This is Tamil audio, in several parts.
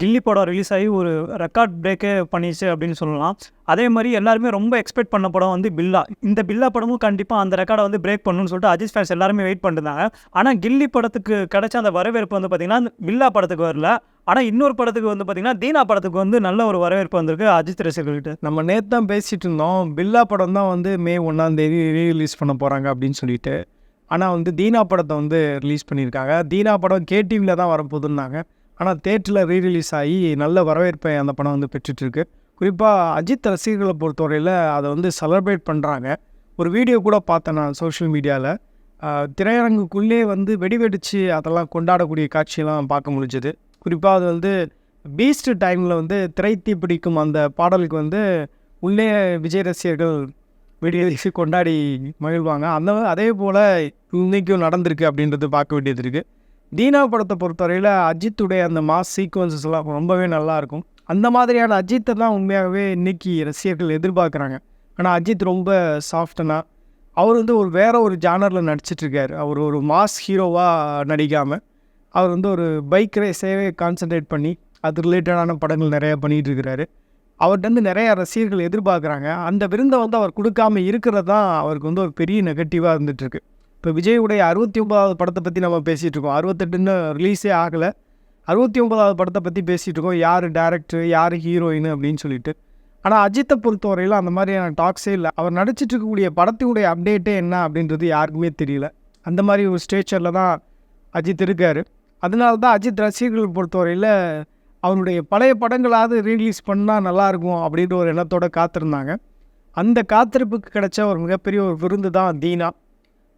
கில்லி படம் ரிலீஸ் ஆகி ஒரு ரெக்கார்ட் பிரேக்கே பண்ணிச்சு அப்படின்னு சொல்லலாம். அதே மாதிரி எல்லாருமே ரொம்ப எக்ஸ்பெக்ட் பண்ண படம் வந்து பில்லா. இந்த பில்லா படமும் கண்டிப்பாக அந்த ரெக்கார்டை வந்து பிரேக் பண்ணணும்னு சொல்லிட்டு அஜித் ஃபேன்ஸ் எல்லாருமே வெயிட் பண்ணிருந்தாங்க ஆனால் கில்லி படத்துக்கு கிடைச்ச அந்த வரவேற்பு வந்து பார்த்திங்கன்னா பில்லா படத்துக்கு வரல. ஆனால் இன்னொரு படத்துக்கு வந்து பார்த்திங்கன்னா தீனா படத்துக்கு வந்து நல்ல ஒரு வரவேற்பு வந்திருக்கு அஜித் ரசிகர்கள்கிட்ட நம்ம நேற்று தான் பேசிகிட்டு இருந்தோம். பில்லா படம் தான் வந்து மே ஒன்றாந்தேதி ரீரிலீஸ் பண்ண போகிறாங்க அப்படின்னு சொல்லிட்டு. ஆனால் வந்து தீனா படத்தை வந்து ரிலீஸ் பண்ணியிருக்காங்க. தீனா படம் கேடிவியில் தான் வரப்போகுதுன்னாங்க. ஆனால் தேட்டரில் ரீரிலீஸ் ஆகி நல்ல வரவேற்பை அந்த படம் வந்து பெற்றுட்ருக்கு. குறிப்பாக அஜித் ரசிகர்களை பொறுத்தவரையில் அதை வந்து செலிப்ரேட் பண்ணுறாங்க ஒரு வீடியோ கூட பார்த்தேன் நான் சோஷியல் மீடியாவில் திரையரங்குக்குள்ளே வந்து வெடி வெடித்து அதெல்லாம் கொண்டாடக்கூடிய காட்சியெல்லாம் பார்க்க முடிஞ்சது. குறிப்பாக அது வந்து பீஸ்ட் டைமில் வந்து திரைத்தி பிடிக்கும் அந்த பாடலுக்கு வந்து உள்ளே விஜய் ரசிகர்கள் வெடிவெடிச்சு கொண்டாடி மகிழ்வாங்க. அந்த அதே போல் இன்றைக்கும் நடந்திருக்கு அப்படின்றது பார்க்க வேண்டியது இருக்குது தீனா படத்தை பொறுத்தவரையில் அஜித்துடைய அந்த மாஸ் சீக்வன்சஸ் எல்லாம் ரொம்பவே நல்லாயிருக்கும் அந்த மாதிரியான அஜித்தை தான் உண்மையாகவே இன்னைக்கு ரசிகர்கள் எதிர்பார்க்குறாங்க. ஆனால் அஜித் ரொம்ப சாஃப்டனா அவர் வந்து ஒரு வேற ஒரு ஜானரில் நடிச்சிட்ருக்காரு அவர் ஒரு மாஸ் ஹீரோவாக நடிக்காமல் அவர் வந்து ஒரு பைக் ரேஸே கான்சென்ட்ரேட் பண்ணி அது ரிலேட்டடான படங்கள் நிறையா பண்ணிகிட்ருக்கிறாரு அவர்கிட்ட வந்து நிறையா ரசிகர்கள் எதிர்பார்க்குறாங்க. அந்த விருந்தை வந்து அவர் கொடுக்காம இருக்கிறது தான் அவருக்கு வந்து ஒரு பெரிய நெகட்டிவாக இருந்துகிட்ருக்கு இப்போ விஜயுடைய அறுபத்தி ஒன்பதாவது படத்தை பற்றி நம்ம பேசிகிட்டு இருக்கோம். அறுபத்தெட்டுன்னு ரிலீஸே ஆகலை. அறுபத்தி ஒன்பதாவது படத்தை பற்றி பேசிகிட்டு இருக்கோம். யார் டேரக்டர் யார் ஹீரோயின் அப்படின்னு சொல்லிட்டு. ஆனால் அஜித்தை பொறுத்தவரையில் அந்த மாதிரியான டாக்ஸே இல்லை. அவர் நடிச்சிட்டு இருக்கக்கூடிய படத்தினுடைய அப்டேட்டே என்ன அப்படின்றது யாருக்குமே தெரியல. அந்த மாதிரி ஒரு ஸ்டேச்சரில் தான் அஜித் இருக்கார். அதனால தான் அஜித் ரசிகர்கள் பொறுத்தவரையில் அவருடைய பழைய படங்களாவது ரீலீஸ் பண்ணால் நல்லாயிருக்கும் அப்படின்ற ஒரு எண்ணத்தோட காத்திருந்தாங்க. அந்த காத்திருப்புக்கு கிடைச்ச ஒரு மிகப்பெரிய ஒரு விருந்து தான் தீனா.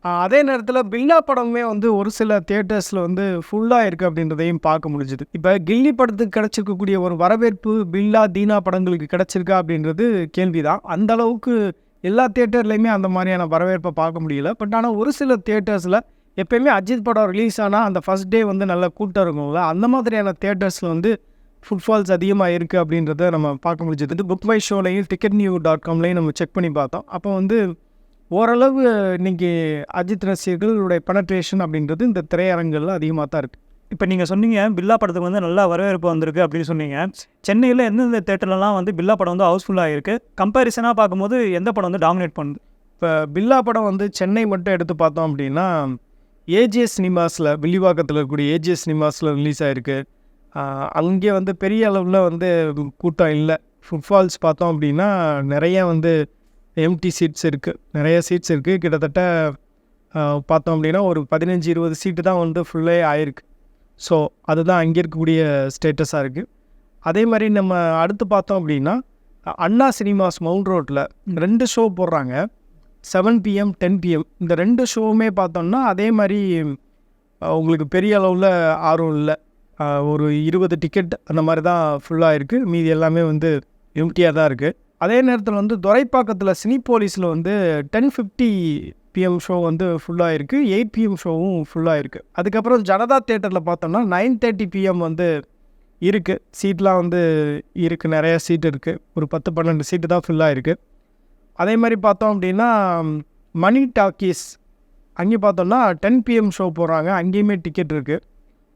அதே நேரத்தில் பில்லா படமே வந்து ஒரு சில தியேட்டர்ஸில் வந்து ஃபுல்லாக இருக்குது அப்படின்றதையும் பார்க்க முடிஞ்சுது. இப்போ கில்லி படத்துக்கு கிடச்சிருக்கக்கூடிய ஒரு வரவேற்பு பில்லா தீனா படங்களுக்கு கிடச்சிருக்கா அப்படின்றது கேள்வி தான் அந்த அளவுக்கு எல்லா தியேட்டர்லையுமே அந்த மாதிரியான வரவேற்பை பார்க்க முடியல. பட் ஆனால் ஒரு சில தியேட்டர்ஸில் எப்போயுமே அஜித் படம் ரிலீஸ் ஆனால் அந்த ஃபஸ்ட் டே வந்து நல்ல கூட்டம் இருக்கும்ல அந்த மாதிரியான தியேட்டர்ஸில் வந்து ஃபுட்ஃபால்ஸ் அதிகமாக இருக்குது அப்படின்றத நம்ம பார்க்க முடிஞ்சது. புக் மை ஷோலையும் டிக்கெட் நியூ டாட் காம்லையும் நம்ம செக் பண்ணி பார்த்தோம். அப்போ வந்து ஓரளவு இன்னைக்கு அஜித் ரசிகர்களுடைய பெனட்ரேஷன் அப்படின்றது இந்த திரையரங்குகளில் அதிகமாக தான் இருக்குது இப்போ நீங்கள் சொன்னீங்க பில்லா படத்துக்கு வந்து நல்லா வரவேற்பு வந்திருக்கு அப்படின்னு சொன்னீங்க. சென்னையில் எந்தெந்த தேட்டர்லலாம் வந்து பில்லா படம் வந்து ஹவுஸ்ஃபுல்லாக இருக்குது கம்பேரிசனாக பார்க்கும்போது எந்த படம் வந்து டாமினேட் பண்ணுது? இப்போ பில்லா படம் வந்து சென்னை மட்டும் எடுத்து பார்த்தோம் அப்படின்னா ஏஜிஎஸ் சினிமாஸில் வில்லிவாக்கத்தில் இருக்கக்கூடிய ஏஜிஎஸ் சினிமாஸில் ரிலீஸ் ஆகிருக்கு அங்கே வந்து பெரிய அளவில் வந்து கூட்டம் இல்லை. ஃபுட்ஃபால்ஸ் பார்த்தோம் அப்படின்னா நிறைய வந்து எம்டி சீட்ஸ் இருக்குது நிறைய சீட்ஸ் இருக்குது கிட்டத்தட்ட பார்த்தோம் அப்படின்னா ஒரு பதினஞ்சு இருபது சீட்டு தான் வந்து ஃபுல்லே ஆயிருக்கு. ஸோ அதுதான் அங்கே இருக்கக்கூடிய ஸ்டேட்டஸாக இருக்குது அதே மாதிரி நம்ம அடுத்து பார்த்தோம் அப்படின்னா அண்ணா சினிமாஸ் மவுண்ட் ரோட்டில் ரெண்டு ஷோ போடுறாங்க. செவன் பிஎம் டென் பிஎம் இந்த ரெண்டு ஷோவுமே பார்த்தோம்னா அதே மாதிரி உங்களுக்கு பெரிய அளவில் ஆர்வம் இல்லை. ஒரு இருபது டிக்கெட் அந்த மாதிரி தான் ஃபுல்லாக இருக்குது மீதி எல்லாமே வந்து எம்டியாக தான் இருக்குது அதே நேரத்தில் வந்து துரைப்பாக்கத்தில் சினி போலீஸில் வந்து டென் ஃபிஃப்டி பிஎம் ஷோ வந்து ஃபுல்லாக இருக்குது எயிட் பிஎம் ஷோவும் ஃபுல்லாக இருக்குது அதுக்கப்புறம் ஜனதா தேட்டரில் பார்த்தோம்னா நைன் தேர்ட்டி பிஎம் வந்து இருக்குது சீட்லாம் வந்து இருக்குது நிறையா சீட் இருக்குது ஒரு பத்து பன்னெண்டு சீட்டு தான் ஃபுல்லாக இருக்குது அதே மாதிரி பார்த்தோம் அப்படின்னா மணி டாக்கீஸ் அங்கே பார்த்தோம்னா டென் பிஎம் ஷோ போகிறாங்க அங்கேயுமே டிக்கெட் இருக்குது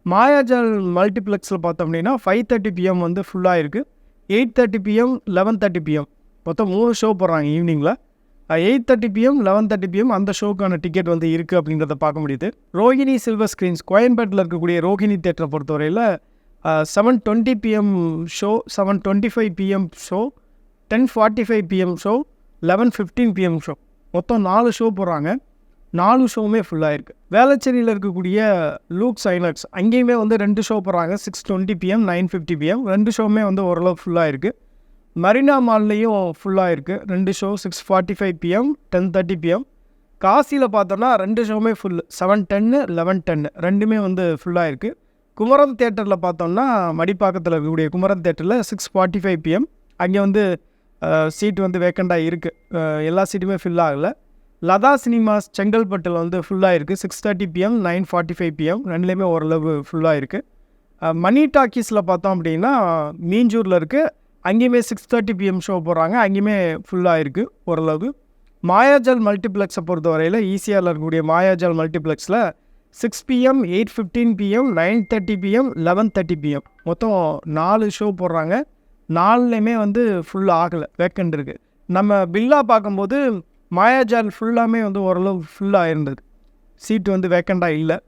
மாயாஜால் மல்டிப்ளெக்ஸில் பார்த்தோம் அப்படின்னா ஃபைவ் தேர்ட்டி பிஎம் வந்து ஃபுல்லாக இருக்குது eight thirty PM eleven thirty PM மொத்தம் மூணு ஷோ போடுறாங்க ஈவினிங்கில் eight thirty PM eleven thirty PM அந்த ஷோக்கான டிக்கெட் வந்து இருக்குது அப்படின்றத பார்க்க முடியுது. ரோஹிணி சில்வர் ஸ்க்ரீன்ஸ் கோயம்பேட்டில் இருக்கக்கூடிய ரோஹிணி தேட்டரை பொறுத்தவரையில் seven twenty PM show seven twenty five PM show ten forty five PM show eleven fifteen PM show மொத்தம் நாலு ஷோ போடுறாங்க. நாலு ஷோவுமே ஃபுல்லாக இருக்குது வேளச்சேரியில் இருக்கக்கூடிய லூக் சைனக்ஸ் அங்கேயுமே வந்து ரெண்டு ஷோ போடுறாங்க. Six twenty PM nine fifty PM ரெண்டு ஷோவுமே வந்து ஓரளவு ஃபுல்லாக இருக்குது மரினா மால்லையும் ஃபுல்லாக இருக்குது ரெண்டு show six forty five PM ten thirty PM காசியில் பார்த்தோன்னா ரெண்டு ஷோவுமே ஃபுல் செவன் டென்னு லெவன் டென்னு ரெண்டுமே வந்து ஃபுல்லாக இருக்குது குமரன் தேட்டரில் பார்த்தோம்னா மடிப்பாக்கத்தில் இருக்கக்கூடிய குமரன் தேட்டரில் சிக்ஸ் ஃபார்ட்டி ஃபைவ் பிஎம் அங்கே வந்து சீட் வந்து வேக்கண்டாக இருக்குது எல்லா சீட்டுமே ஃபில் ஆகலை. லதா சினிமாஸ் செங்கல்பட்டில் வந்து ஃபுல்லாக இருக்குது six thirty PM nine forty five PM ரெண்டுலேயுமே ஓரளவு ஃபுல்லாக இருக்குது மணி டாக்கீஸில் பார்த்தோம் அப்படின்னா மீஞ்சூரில் இருக்குது அங்கேயுமே சிக்ஸ் தேர்ட்டி பிஎம் ஷோ போடுறாங்க. அங்கேயுமே ஃபுல்லாக இருக்குது ஓரளவுக்கு மாயாஜால் மல்டிப்ளெக்ஸை பொறுத்தவரையில் ஈஸியாக இருக்கக்கூடிய Mayajaal மல்டிப்ளெக்ஸில் six PM eight fifteen PM nine thirty PM eleven thirty PM மொத்தம் நாலு ஷோ போடுறாங்க. நாலுலேயுமே வந்து ஃபுல் ஆகலை. வேக்கண்ட் இருக்குது நம்ம பில்லா பார்க்கும்போது மாயாஜால் ஃபுல்லாமே வந்து ஓரளவு ஃபுல்லாக இருந்தது. சீட்டு வந்து வேக்கண்டாக இல்லை.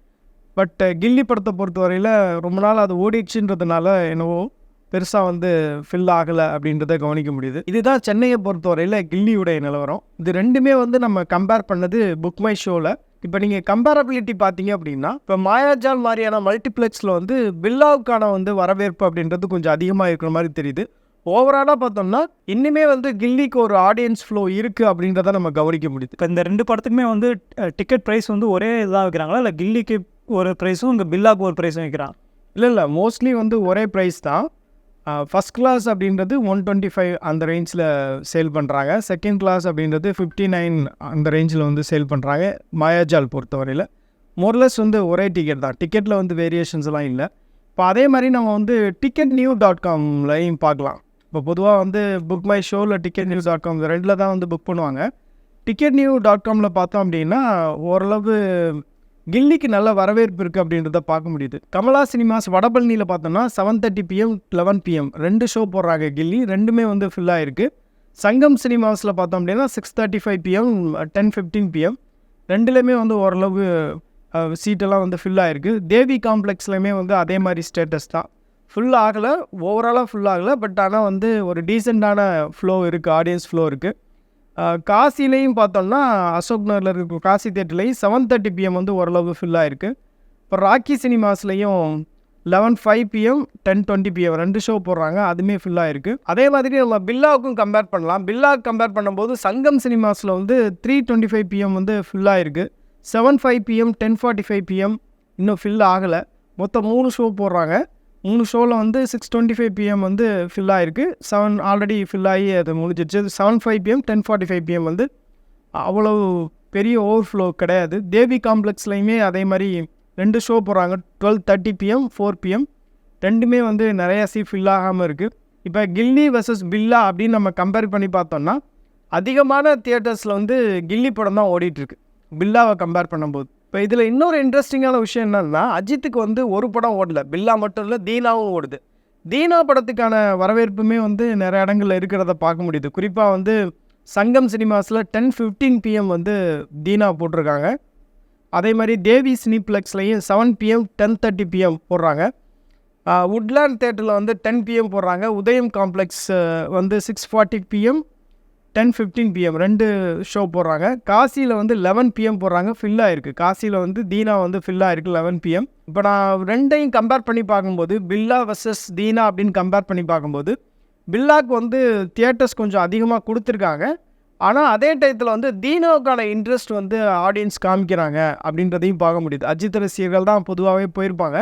பட் கில்லி படத்தை பொறுத்தவரையில் ரொம்ப நாள் அது ஓடிடுச்சுன்றதுனால என்னவோ பெருசாக வந்து ஃபில் ஆகலை அப்படின்றத கவனிக்க முடியுது. இதுதான் சென்னையை பொறுத்தவரையில் கில்லியுடைய நிலவரம். இது ரெண்டுமே வந்து நம்ம கம்பேர் பண்ணது புக் மை ஷோவில் இப்போ நீங்கள் கம்பேரபிலிட்டி பார்த்தீங்க அப்படின்னா இப்போ மாயாஜால் மாதிரியான மல்டிப்ளெக்ஸில் வந்து பில்லாவுக்கான வந்து வரவேற்பு அப்படின்றது கொஞ்சம் அதிகமாக இருக்கிற மாதிரி தெரியுது. ஓவராலாக பார்த்தோம்னா இன்னுமே வந்து கில்லிக்கு ஒரு ஆடியன்ஸ் ஃப்ளோ இருக்குது அப்படின்றத நம்ம கவனிக்க முடியுது. இப்போ இந்த ரெண்டு படத்துக்குமே வந்து டிக்கெட் ப்ரைஸ் வந்து ஒரே இதாக வைக்கிறாங்களா? இல்லை கில்லிக்கு ஒரு ப்ரைஸும் இங்கே பில்லாக்கு ஒரு ப்ரைஸும் வைக்கிறாங்க? இல்லை இல்லை மோஸ்ட்லி வந்து ஒரே ப்ரைஸ் தான். ஃபஸ்ட் கிளாஸ் அப்படின்றது ஒன் டுவெண்ட்டி ஃபைவ் அந்த ரேஞ்சில் சேல் பண்ணுறாங்க செகண்ட் கிளாஸ் அப்படின்றது ஃபிஃப்டி நைன் அந்த ரேஞ்சில் வந்து சேல் பண்ணுறாங்க மாயாஜால் பொறுத்தவரையில். மோர்லெஸ் வந்து ஒரே டிக்கெட் தான். டிக்கெட்டில் வந்து வேரியேஷன்ஸ் எல்லாம் இல்லை. இப்போ அதே மாதிரி நம்ம வந்து டிக்கெட் நியூ டாட் காம்லையும் பார்க்கலாம். இப்போ பொதுவாக வந்து புக் மை ஷோவில் டிக்கெட் நியூஸ் டாட் காம் ரெண்டில் தான் வந்து புக் பண்ணுவாங்க. டிக்கெட் நியூ டாட் காமில் பார்த்தோம் அப்படின்னா ஓரளவு கில்லிக்கு நல்ல வரவேற்பு இருக்குது அப்படின்றத பார்க்க முடியுது. கமலா சினிமாஸ் வடபழனியில் பார்த்தோம்னா seven thirty PM eleven PM ரெண்டு ஷோ போடுறாங்க கில்லி. ரெண்டுமே வந்து ஃபில்லாக இருக்குது சங்கம் சினிமாஸில் பார்த்தோம் அப்படின்னா six thirty five PM ten fifteen PM ரெண்டுலேயுமே வந்து ஓரளவு சீட்டெல்லாம் வந்து ஃபுல்லாக ஆகிருக்கு தேவி காம்ப்ளெக்ஸ்லையுமே வந்து அதே மாதிரி ஸ்டேட்டஸ் தான். ஃபுல் ஆகலை ஓவராலாக ஃபுல் ஆகலை பட் ஆனால் வந்து ஒரு டீசெண்டான ஃப்ளோ இருக்குது ஆடியன்ஸ் ஃப்ளோ இருக்குது காசிலையும் பார்த்தோம்னா அசோக் நகரில் இருக்க காசி தேட்டர்லையும் செவன் தேர்ட்டி பிஎம் வந்து ஓரளவு ஃபில் ஆகிருக்கு இப்போ Rakki சினிமாஸ்லேயும் eleven five PM ten twenty PM ரெண்டு ஷோ போடுறாங்க. அதுவுமே ஃபில் ஆகிருக்கு அதே மாதிரி நம்ம பில்லாவுக்கும் கம்பேர் பண்ணலாம். பில்லாவுக்கு கம்பேர் பண்ணும்போது சங்கம் சினிமாஸில் வந்து த்ரீ டுவெண்ட்டி ஃபைவ் பிஎம் வந்து ஃபில் ஆகிருக்கு seven five PM ten forty five PM இன்னும் ஃபில் ஆகலை. மொத்தம் மூணு ஷோ போடுறாங்க. மூணு ஷோவில் வந்து சிக்ஸ் டுவெண்ட்டி ஃபைவ் பிஎம் வந்து ஃபில் ஆகிருக்கு செவன் ஆல்ரெடி ஃபில் ஆகி அது முடிஞ்சிருச்சு. Seven five PM ten forty five PM வந்து அவ்வளவு பெரிய ஓவர்ஃப்ளோ கிடையாது. தேவி காம்ப்ளெக்ஸ்லையுமே அதே மாதிரி ரெண்டு ஷோ போடுறாங்க twelve thirty PM four PM ரெண்டுமே வந்து நிறையா சீட் ஃபில் ஆகாமல் இருக்குது இப்போ கில்லி வர்சஸ் பில்லா அப்படின்னு நம்ம கம்பேர் பண்ணி பார்த்தோம்னா அதிகமான தியேட்டர்ஸில் வந்து கில்லி படம் தான் ஓடிட்டுருக்கு பில்லாவை கம்பேர் பண்ணும்போது. இப்போ இதில் இன்னொரு இன்ட்ரெஸ்டிங்கான விஷயம் என்னென்னா அஜித்துக்கு வந்து ஒரு படம் ஓடல. பில்லா மட்டும் இல்லை தீனாவும் ஓடுது. தீனா படத்துக்கான வரவேற்புமே வந்து நிறைய இடங்களில் இருக்கிறத பார்க்க முடியுது. குறிப்பாக வந்து சங்கம் சினிமாஸில் டென் ஃபிஃப்டீன் பிஎம் வந்து தீனா போட்டிருக்காங்க. அதே மாதிரி Devi சினிப்ளெக்ஸ்லையும் seven PM ten thirty PM போடுறாங்க. உட்லேண்ட் தேட்டரில் வந்து டென் பிஎம் போடுறாங்க. உதயம் காம்ப்ளெக்ஸ் வந்து six forty PM ten fifteen PM ரெண்டு ஷோ போடுறாங்க. காசியில் வந்து லெவன் பிஎம் போடுறாங்க. ஃபில்லாக இருக்குது காசியில் வந்து தீனா வந்து ஃபில்லாக இருக்குது லெவன் பிஎம் இப்போ நான் ரெண்டையும் கம்பேர் பண்ணி பார்க்கும்போது பில்லா வர்சஸ் தீனா அப்படின்னு கம்பேர் பண்ணி பார்க்கும்போது பில்லாக்கு வந்து தியேட்டர்ஸ் கொஞ்சம் அதிகமாக கொடுத்துருக்காங்க. ஆனால் அதே டயத்தில் வந்து தீனாவுக்கான இன்ட்ரெஸ்ட் வந்து ஆடியன்ஸ் காமிக்கிறாங்க அப்படின்றதையும் பார்க்க முடியுது. அஜித் ரசிகர்கள் தான் பொதுவாகவே போயிருப்பாங்க.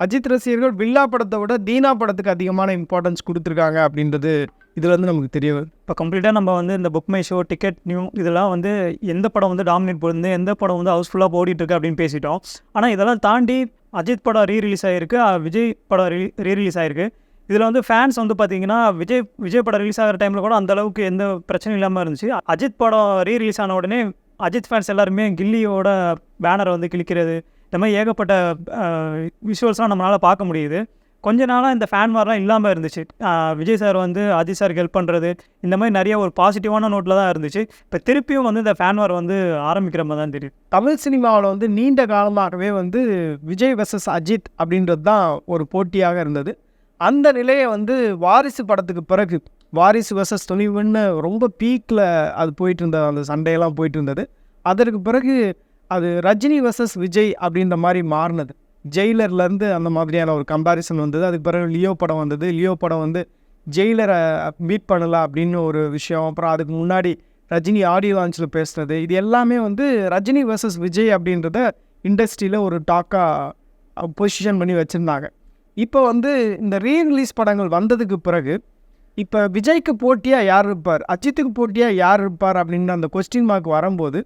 அஜித் ரசிகர்கள் பில்லா படத்தை விட தீனா படத்துக்கு அதிகமான இம்பார்ட்டன்ஸ் கொடுத்துருக்காங்க அப்படின்றது இதுலேருந்து நமக்கு தெரிய வருது இப்போ கம்ப்ளீட்டாக நம்ம வந்து இந்த book my show ticket new இதெல்லாம் வந்து எந்த படம் வந்து டாமினேட் போயிருந்து எந்த படம் வந்து ஹவுஸ்ஃபுல்லாக ஓடிட்டுருக்கு அப்படின்னு பேசிட்டோம். ஆனால் இதெல்லாம் தாண்டி அஜித் படம் ரீ ரிலீஸ் ஆகிருக்கு விஜய் படம் ரீ ரீ ரிலீஸ் ஆகிருக்கு இதில் வந்து ஃபேன்ஸ் வந்து பார்த்தீங்கன்னா விஜய் விஜய் படம் ரிலீஸ் ஆகிற டைமில் கூட அந்த அளவுக்கு எந்த பிரச்சனையும் இல்லாமல் இருந்துச்சு. அஜித் படம் ரீ ரிலீஸ் ஆன உடனே அஜித் ஃபேன்ஸ் எல்லாருமே கில்லியோட பேனரை வந்து கிழிக்கிறது இந்த மாதிரி ஏகப்பட்ட விஷுவல்ஸ்லாம் நம்மளால் பார்க்க முடியுது. கொஞ்ச நாளாக இந்த ஃபேன் வார்லாம் இல்லாமல் இருந்துச்சு. விஜய் சார் வந்து அஜித் சாருக்கு ஹெல்ப் பண்ணுறது இந்த மாதிரி நிறைய ஒரு பாசிட்டிவான நோட்டில் தான் இருந்துச்சு. இப்போ திருப்பியும் வந்து இந்த ஃபேன் வார் வந்து ஆரம்பிக்கிற மாதிரி தான் தெரியும் தமிழ் சினிமாவில் வந்து நீண்ட காலமாகவே வந்து விஜய் வெர்சஸ் அஜித் அப்படின்றது தான் ஒரு போட்டியாக இருந்தது. அந்த நிலையை வந்து வாரிசு படத்துக்கு பிறகு வாரிசு வெர்சஸ் துணிவுன்னு ரொம்ப பீக்கில் அது போயிட்டு இருந்தது அந்த சண்டையெல்லாம் போயிட்டு இருந்தது. அதற்கு பிறகு அது ரஜினி வெர்சஸ் விஜய் அப்படின்ற மாதிரி மாறினது. ஜெயிலர்லேருந்து அந்த மாதிரியான ஒரு கம்பேரிசன் வந்தது. அதுக்கு பிறகு லியோ படம் வந்தது. லியோ படம் வந்து ஜெயிலரை மீட் பண்ணலாம் அப்படின்னு ஒரு விஷயம். அப்புறம் அதுக்கு முன்னாடி ரஜினி ஆடியோ லான்ச்சில் பேசுனது. இது எல்லாமே வந்து ரஜினி வர்சஸ் விஜய் அப்படின்றத இண்டஸ்ட்ரியில் ஒரு டாக்காக பொசிஷன் பண்ணி வச்சுருந்தாங்க. இப்போ வந்து இந்த ரீ ரிலீஸ் படங்கள் வந்ததுக்கு பிறகு இப்போ விஜய்க்கு போட்டியாக யார் இருப்பார்? அஜித்துக்கு போட்டியாக யார் இருப்பார்? அப்படின்னு அந்த கொஸ்டின் மார்க் வரும்போது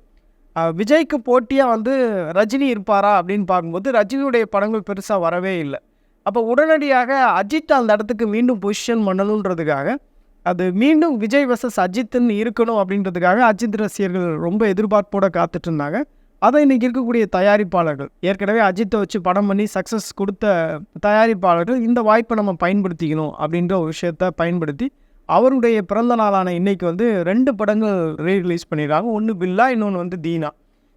விஜய்க்கு போட்டியாக வந்து ரஜினி இருப்பாரா அப்படின்னு பார்க்கும்போது ரஜினியுடைய படங்கள் பெருசாக வரவே இல்லை. அப்போ உடனடியாக அஜித் அந்த இடத்துக்கு மீண்டும் பொசிஷன் பண்ணணுன்றதுக்காக அது மீண்டும் விஜய் வர்சஸ் அஜித்துன்னு இருக்கணும் அப்படின்றதுக்காக அஜித் ரசிகர்கள் ரொம்ப எதிர்பார்ப்போட காத்துட்டு இருந்தாங்க. அதை இன்றைக்கி இருக்கக்கூடிய தயாரிப்பாளர்கள் ஏற்கனவே அஜித்தை வச்சு படம் பண்ணி சக்ஸஸ் கொடுத்த தயாரிப்பாளர்கள் இந்த வாய்ப்பை நம்ம பயன்படுத்திக்கணும் அப்படின்ற ஒரு விஷயத்த பயன்படுத்தி அவருடைய பிறந்த நாளான இன்னைக்கு வந்து ரெண்டு படங்கள் ரீ ரிலீஸ் பண்ணிடுறாங்க ஒன்று பில்லா இன்னொன்று வந்து தீனா.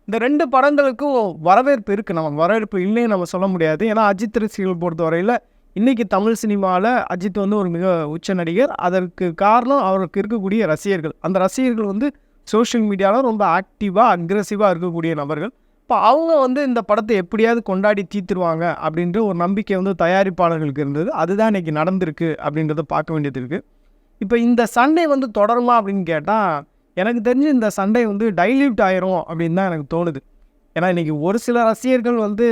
இந்த ரெண்டு படங்களுக்கும் வரவேற்பு இருக்குது நம்ம வரவேற்பு இல்லைன்னு நம்ம சொல்ல முடியாது. ஏன்னா அஜித் ரசிகர்கள் பொறுத்தவரையில் இன்றைக்கி தமிழ் சினிமாவில் அஜித் வந்து ஒரு மிக உச்ச நடிகர். அதற்கு காரணம் அவருக்கு இருக்கக்கூடிய ரசிகர்கள். அந்த ரசிகர்கள் வந்து சோஷியல் மீடியாவில் ரொம்ப ஆக்டிவாக அக்ரெசிவாக இருக்கக்கூடிய நபர்கள். இப்போ அவங்க வந்து இந்த படத்தை எப்படியாவது கொண்டாடி தீர்த்துருவாங்க அப்படின்ற ஒரு நம்பிக்கை வந்து தயாரிப்பாளர்களுக்கு இருந்தது. அதுதான் இன்றைக்கி நடந்திருக்கு அப்படின்றத பார்க்க வேண்டியது இருக்குது இப்போ இந்த சண்டை வந்து தொடருமா அப்படின்னு கேட்டால் எனக்கு தெரிஞ்சு இந்த சண்டை வந்து டைல்யூட் ஆயிரும் அப்படின்னு தான் எனக்கு தோணுது. ஏன்னா இன்றைக்கி ஒரு சில ரசிகர்கள் வந்து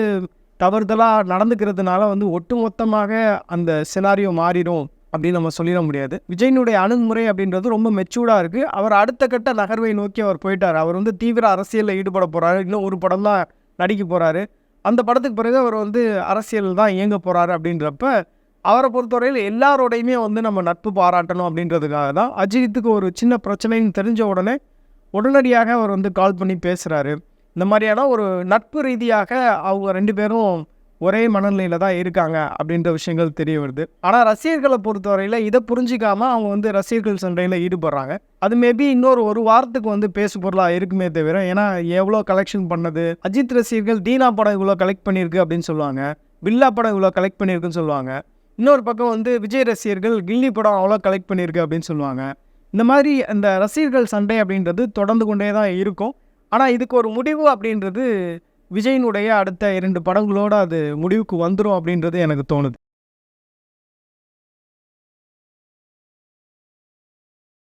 தவறுதலாக நடந்துக்கிறதுனால வந்து ஒட்டுமொத்தமாக அந்த சினாரியோ மாறிடும் அப்படின்னு நம்ம சொல்லிட முடியாது. விஜயனுடைய அணுகுமுறை அப்படின்றது ரொம்ப மெச்சூர்டாக இருக்குது அவர் அடுத்த கட்ட நகர்வை நோக்கி அவர் போயிட்டார். அவர் வந்து தீவிர அரசியலில் ஈடுபட போகிறாரு இன்னும் ஒரு படம் தான் நடிக்க போகிறாரு அந்த படத்துக்கு பிறகு அவர் வந்து அரசியல் தான் இயங்க போகிறாரு அப்படின்றப்ப அவரை பொறுத்தவரையில் எல்லாரோடையுமே வந்து நம்ம நட்பு பாராட்டணும் அப்படின்றதுக்காக தான் அஜித்துக்கு ஒரு சின்ன பிரச்சனைன்னு தெரிஞ்ச உடனே உடனடியாக அவர் வந்து கால் பண்ணி பேசுகிறாரு இந்த மாதிரியான ஒரு நட்பு ரீதியாக அவங்க ரெண்டு பேரும் ஒரே மனநிலையில் தான் இருக்காங்க அப்படின்ற விஷயங்கள் தெரிய வருது. ஆனால் ரசிகர்களை பொறுத்தவரையில் இதை புரிஞ்சிக்காமல் அவங்க வந்து ரசிகர்கள் சண்டையில் ஈடுபடுறாங்க. அது மேபி இன்னொரு ஒரு வாரத்துக்கு வந்து பேசு பொருளாக இருக்குமே தவிர ஏன்னா எவ்வளோ கலெக்ஷன் பண்ணது? அஜித் ரசிகர்கள் தீனா படம் இவ்வளோ கலெக்ட் பண்ணியிருக்கு அப்படின்னு சொல்லுவாங்க. பில்லா படம் இவ்வளோ கலெக்ட் பண்ணியிருக்குன்னு சொல்லுவாங்க. இன்னொரு பக்கம் வந்து விஜய் ரசிகர்கள் கில்லி படம் அவ்வளோ கலெக்ட் பண்ணியிருக்கு அப்படின்னு சொல்லுவாங்க. இந்த மாதிரி அந்த ரசிகர்கள் சண்டை அப்படின்றது தொடர்ந்து கொண்டே தான் இருக்கும். ஆனால் இதுக்கு ஒரு முடிவு அப்படின்றது விஜயினுடைய அடுத்த இரண்டு படங்களோட அது முடிவுக்கு வந்துடும் அப்படின்றது எனக்கு தோணுது.